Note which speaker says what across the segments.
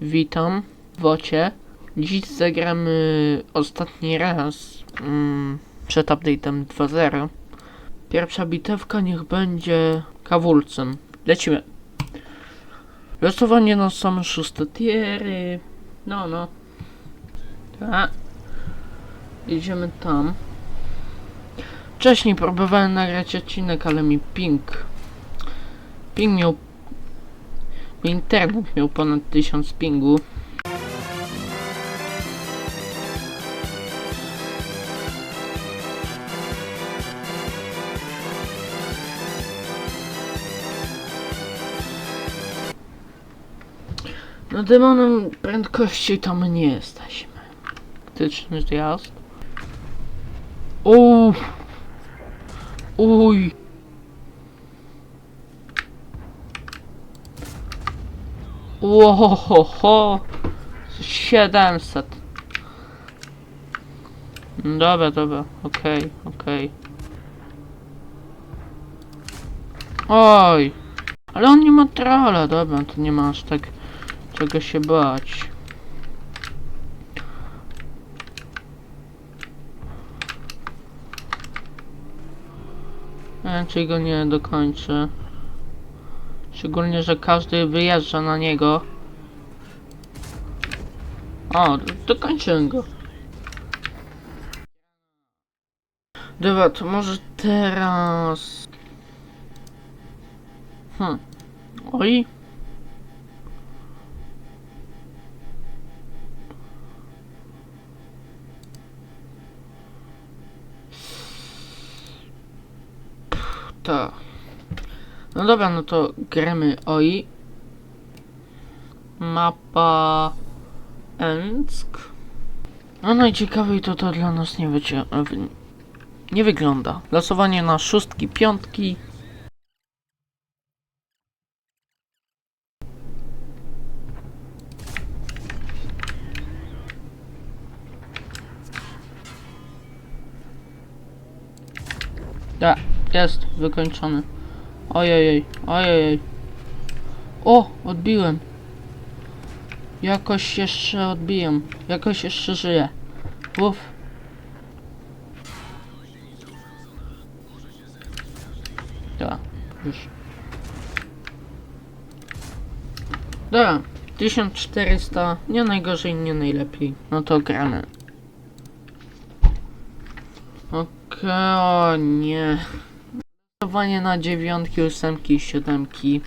Speaker 1: witam Wocie. Dziś zagramy ostatni raz mm, przed update'em 2.0. Pierwsza bitewka niech będzie kawulcem. Lecimy. Losowanie na same szóste tiery. No, no. Tak. Idziemy tam. Wcześniej próbowałem nagrać odcinek, ale mi ping. Ping miał. Internet miał ponad 1000 pingu. No demonem prędkości to my nie jesteśmy. Faktyczny zjazd. Uuu. Uj. Łohohoho. 700. Dobra, dobra, okej, okej. Oj. Ale on nie ma trolla, dobra, to nie ma aż tak czego się bać. Raczej go nie dokończę. Szczególnie, że każdy wyjeżdża na niego. O, do- dokończyłem go. Dobra, to może teraz... Hm. Oj. To. No dobra, no to gramy OI. Mapa Enck. No najciekawiej to to dla nas nie, wycie- nie wygląda. Losowanie na szóstki, piątki. Da, jest, wykończony. Ojej, ojej. O, odbiłem. Jakoś jeszcze odbiję. Jakoś jeszcze żyję. Uff. Dobra, już. Dobra, 1400. Nie najgorzej, nie najlepiej. No to gramy. Okej, o nie. Na dziewiątki, ósemki i siódemki.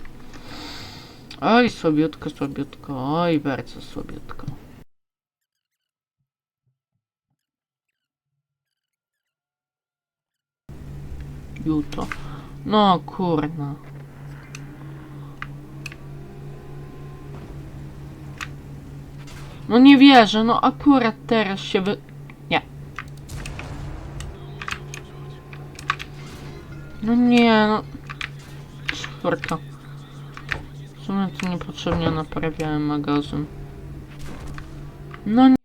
Speaker 1: Oj, słabiutko, słabiutko. Oj, bardzo słabiutko. Juto. No, kurna. No nie wierzę, no akurat teraz się wy... Nie. No nie, no... Czwórka. W sumie to niepotrzebnie naprawiałem magazyn. No nie.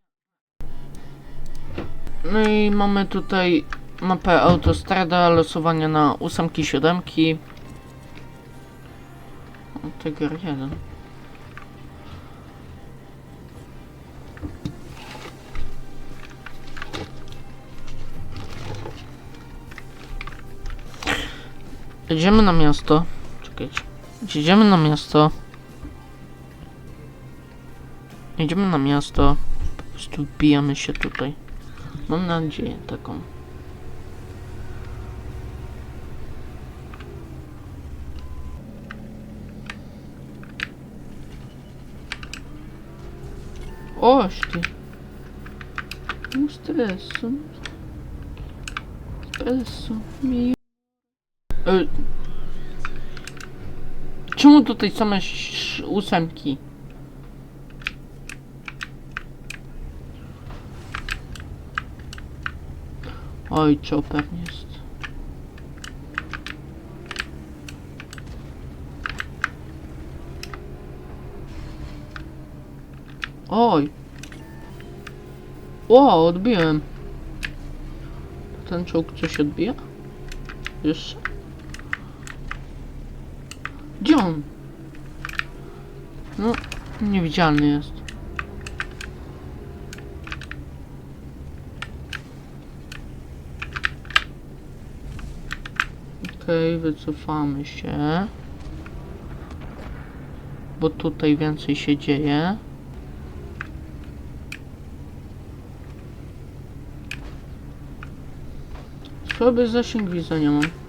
Speaker 1: No i mamy tutaj mapę autostrada, losowanie na ósemki, siódemki. Tyger jeden. Jedziemy na miasto. Czekajcie. Jedziemy na miasto. Jedziemy na miasto. Po prostu wbijamy się tutaj. Mam nadzieję taką. Oś ty. No stresu. Stresu. Mi... Czemu tutaj same ósemki? Oj, chopper jest. Oj. O, odbiłem. Ten czołg coś odbija? Jeszcze? Gdzie on? No, Niewidzialny jest. Okej, wycofamy się. Bo tutaj więcej się dzieje. Słaby zasięg widzenia mam.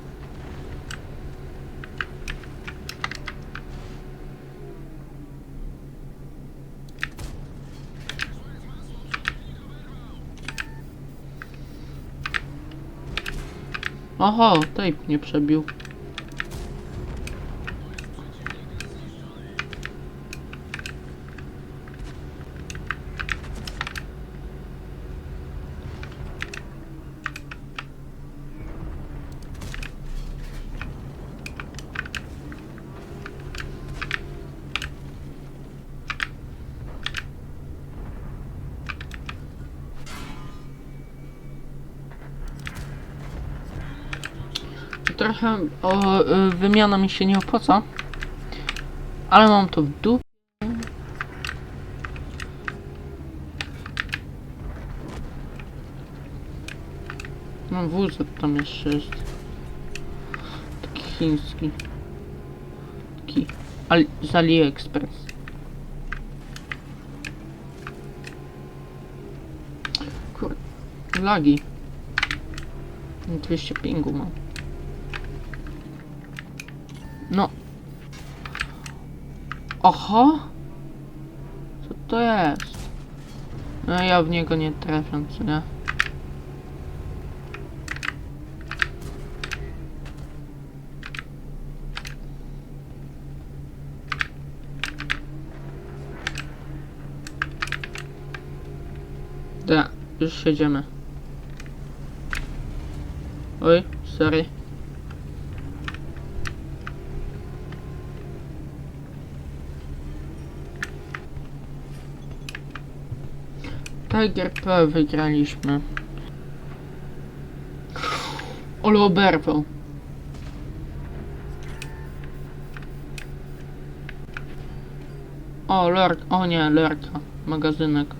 Speaker 1: Oho, tape nie przebił. Trochę o, y, wymiana mi się nie opłaca. Ale mam to w dół. No wózek tam jeszcze jest. Taki chiński. Taki Ali z AliExpress. Kur... Lagi. 200 pingu mam. No. Oho? Co to jest? No ja w niego nie trafiam, co nie? Da, już siedzimy. Oj, sorry. Tiger P wygraliśmy. Ale oberwał. O, lurk, o nie, lurka. Magazynek.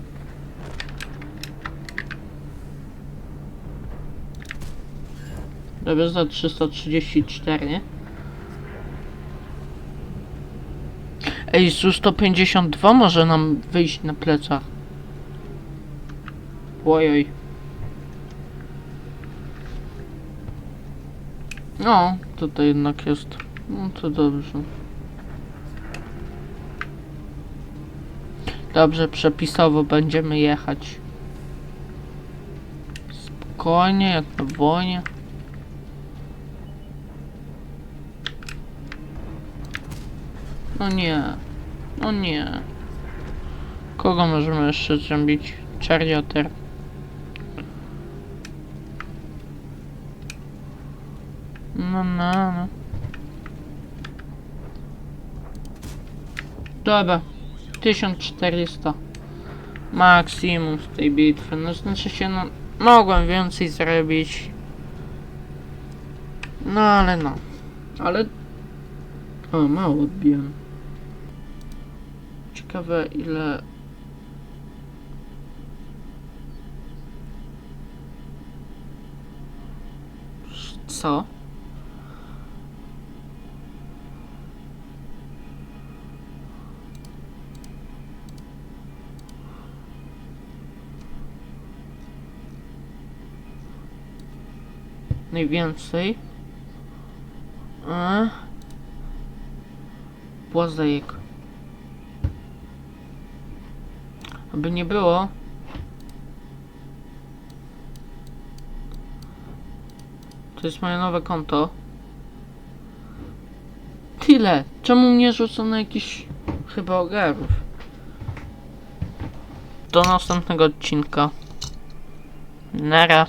Speaker 1: Dobra, za 334. Ej, su 152 może nam wyjść na plecach. Ojoj. No, tutaj jednak jest. No to dobrze. Dobrze, przepisowo będziemy jechać. Spokojnie, jak na wojnie. No nie. No nie. Kogo możemy jeszcze zrobić? Czarioter. No, no, no. Dobra. 1400. Maksimum z tej bitwy. No znaczy się, no... Mogłem więcej zrobić. No ale no. Ale... O, mało odbiłem. Ciekawe ile... Co? Najwięcej. A... Błazejek. Aby nie było. To jest moje nowe konto. Tyle. Czemu mnie rzucą na jakiś chyba ogarów? Do następnego odcinka. Nara.